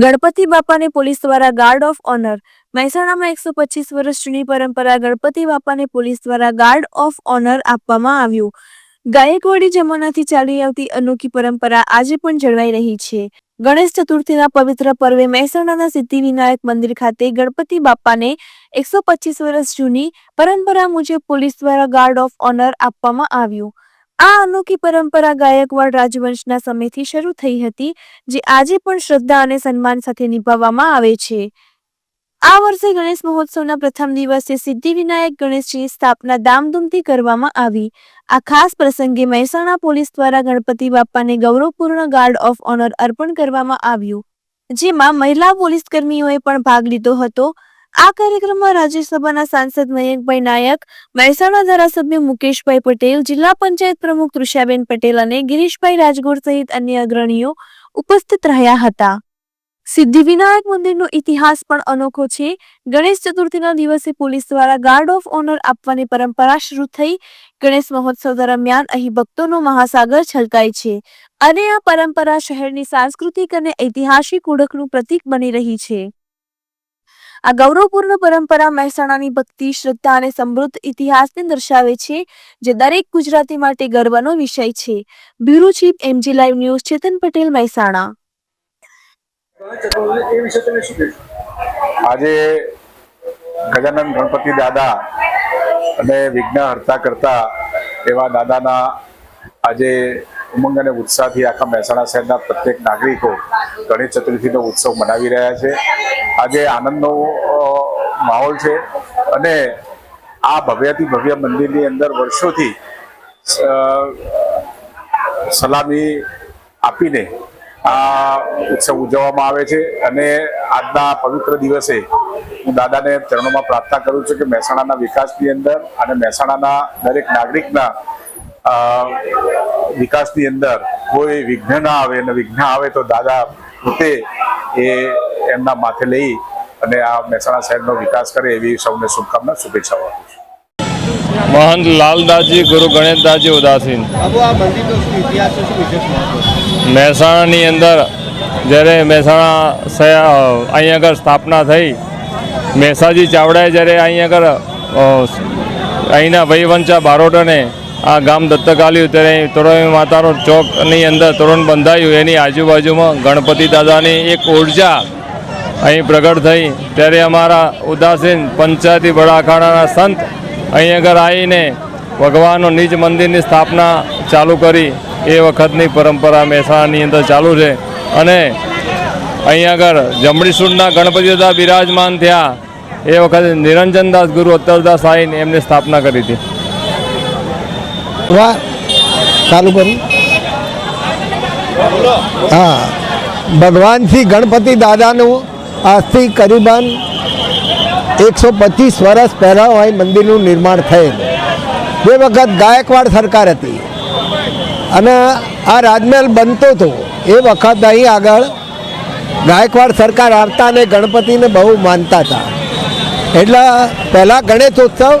ગણપતિ બાપાને પોલીસ દ્વારા guard of honour. મહેસાણામાં એકસો પચીસ વર્ષ જૂની પરંપરા ગણપતિ બાપાને પોલીસ દ્વારા ગાર્ડ ઓફ ઓનર આપવામાં આવ્યું. ગાયકવાડી જમાનાથી ચાલી આવતી અનોખી પરંપરા આજે પણ જળવાઈ રહી છે. ગણેશ ચતુર્થીના પવિત્ર પર્વે મહેસાણાના સિદ્ધિવિનાયક મંદિર ખાતે ગણપતિ બાપાને એકસો પચીસ વર્ષ જૂની પરંપરા મુજબ પોલીસ દ્વારા ગાર્ડ ઓફ ઓનર આપવામાં આવ્યું. આ અનોખી પરંપરા ગાયકવાડ રાજવંશના સમયથી શરૂ થઈ હતી, જે આજે પણ શ્રદ્ધા અને સન્માન સાથે નિભાવવામાં આવે છે. આ વર્ષે ગણેશ મહોત્સવના પ્રથમ દિવસે સિદ્ધિવિનાયક ગણેશજીની સ્થાપના ધામધૂમથી કરવામાં આવી. આ ખાસ પ્રસંગે મહેસાણા પોલીસ દ્વારા ગણપતિ બાપાને ગૌરવપૂર્ણ ગાર્ડ ઓફ ઓનર અર્પણ કરવામાં આવ્યું, જેમાં મહિલા પોલીસ કર્મીઓએ પણ ભાગ લીધો હતો. આ કાર્યક્રમમાં રાજ્યસભાના સાંસદ મયંકભાઈ નાયક, મહેસાણા ધારાસભ્ય મુકેશભાઈ પટેલ, જિલ્લા પંચાયત પ્રમુખ તૃષાબેન પટેલ અને ગિરીશભાઈ રાજગોર સહિત અન્ય અગ્રણીઓ ઉપસ્થિત રહ્યા હતા. સિદ્ધિવિનાયક મંદિરનો ઇતિહાસ પણ અનોખો છે. ગણેશ ચતુર્થીના દિવસે પોલીસ દ્વારા ગાર્ડ ઓફ ઓનર આપવાની પરંપરા શરૂ થઈ. ગણેશ મહોત્સવ દરમિયાન અહીં ભક્તોનો મહાસાગર છલકાય છે અને આ પરંપરા શહેરની સાંસ્કૃતિક અને ઐતિહાસિક ઓળખનું પ્રતીક બની રહી છે. આ ગૌરવપૂર્ણ પરંપરા મહેસાણાની ભક્તિ, શ્રદ્ધા અને સમૃદ્ધ ઇતિહાસને દર્શાવે છે, જે દરેક ગુજરાતી માટે ગર્વનો વિષય છે. Bureau chief MG live news, Chetan Patel, Mehsana. આજે ગજાનંદ ગણપતિ દાદા અને વિઘ્ન હરતા કરતા એવા દાદાના આજે ઉમંગ અને ઉત્સાહથી આખા મહેસાણા શહેરના પ્રત્યેક નાગરિકો ગણેશ ચતુર્થીનો ઉત્સવ મનાવી રહ્યા છે. આજે આનંદનો માહોલ છે અને આ ભવ્યથી ભવ્ય મંદિરની અંદર વર્ષોથી સલામી આપીને આ ઉત્સવ ઉજવવામાં આવે છે અને આજના પવિત્ર દિવસે હું દાદાને ચરણોમાં પ્રાર્થના કરું છું કે મહેસાણાના વિકાસની અંદર અને મહેસાણાના દરેક નાગરિકના વિકાસની અંદર કોઈ વિઘ્ન ના આવે અને વિઘ્ન આવે તો દાદા પોતે એ એમના માથે લઈ અને આ મહેસાણા શહેરનો વિકાસ કરે એવી સૌને શુભકામના શુભેચ્છાઓ આપું છું. મહંત લાલદાસજી ગુરુ ગણેશદાસજી ઉદાસીન. મહેસાણાની અંદર જ્યારે મહેસાણા અહીં આગળ સ્થાપના થઈ મહેસાજી ચાવડાએ જ્યારે અહીં આગળ અહીંના વહીવંચા બારોટને આ ગામ દત્તક આવ્યું ત્યારે તોરણ માતાનો ચોકની અંદર તોરણ બંધાયું. એની આજુબાજુમાં ગણપતિ દાદાની એક ઊર્જા અહીં પ્રગટ થઈ. ત્યારે અમારા ઉદાસીન પંચાયતી બળાખાડાના સંત અહીં આગળ આવીને ભગવાનનો નિજ મંદિરની સ્થાપના ચાલુ કરી. એ વખતની પરંપરા મહેસાણાની અંદર ચાલુ છે. અને અહીં આગળ જમણી સૂરના ગણપતિ દાદા બિરાજમાન થયા. એ વખતે નિરંજનદાસ ગુરુ અત્તરદાસ આવીને એમની સ્થાપના કરી હતી. વાહ ચાલુ કરું હા ભગવાન શ્રી ગણપતિ દાદાનું આજથી કરીબન એકસો પચીસ વર્ષ પહેલાં અહીં મંદિરનું નિર્માણ થયેલ જે વખત ગાયકવાડ સરકાર હતી અને આ રાજમહેલ બનતો હતો. એ વખત અહીં આગળ ગાયકવાડ સરકાર આવતા અને ગણપતિને બહુ માનતા હતા. એટલે પહેલાં ગણેશોત્સવ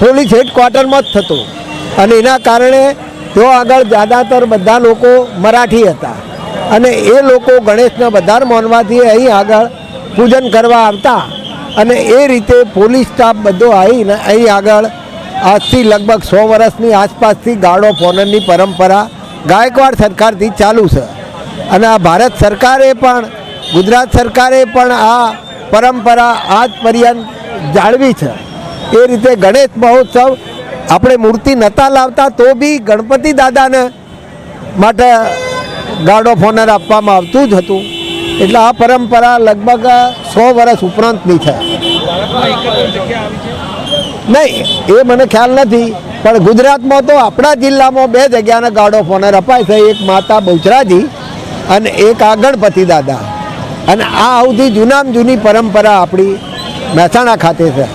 પોલીસ હેડક્વાર્ટરમાં જ થતો. અને એના કારણે તો આગળ જ્યાદાતર બધા લોકો મરાઠી હતા અને એ લોકો ગણેશને બધા માનવાથી અહીં આગળ પૂજન કરવા આવતા અને એ રીતે પોલીસ સ્ટાફ બધો આવીને અહીં આગળ આજથી લગભગ સો વર્ષની આસપાસથી ગાર્ડ ઓફ પરંપરા ગાયકવાડ સરકારથી ચાલુ છે. અને આ ભારત સરકારે પણ, ગુજરાત સરકારે પણ આ પરંપરા આજ પર્યંત જાળવી છે. એ રીતે ગણેશ મહોત્સવ આપણે મૂર્તિ નહોતા લાવતા તો બી ગણપતિ દાદાને માટે ગાર્ડ ઓફ ઓનર આપવામાં આવતું જ હતું. એટલે આ પરંપરા લગભગ સો વર્ષ ઉપરાંતની છે. નહીં, એ મને ખ્યાલ નથી, પણ ગુજરાતમાં તો આપણા જિલ્લામાં બે જગ્યાના ગાર્ડ ઓફ ઓનર અપાય છે, એક માતા બહુચરાજી અને એક આ ગણપતિ દાદા. અને આ સૌથી જૂનામાં જૂની પરંપરા આપણી મહેસાણા ખાતે છે.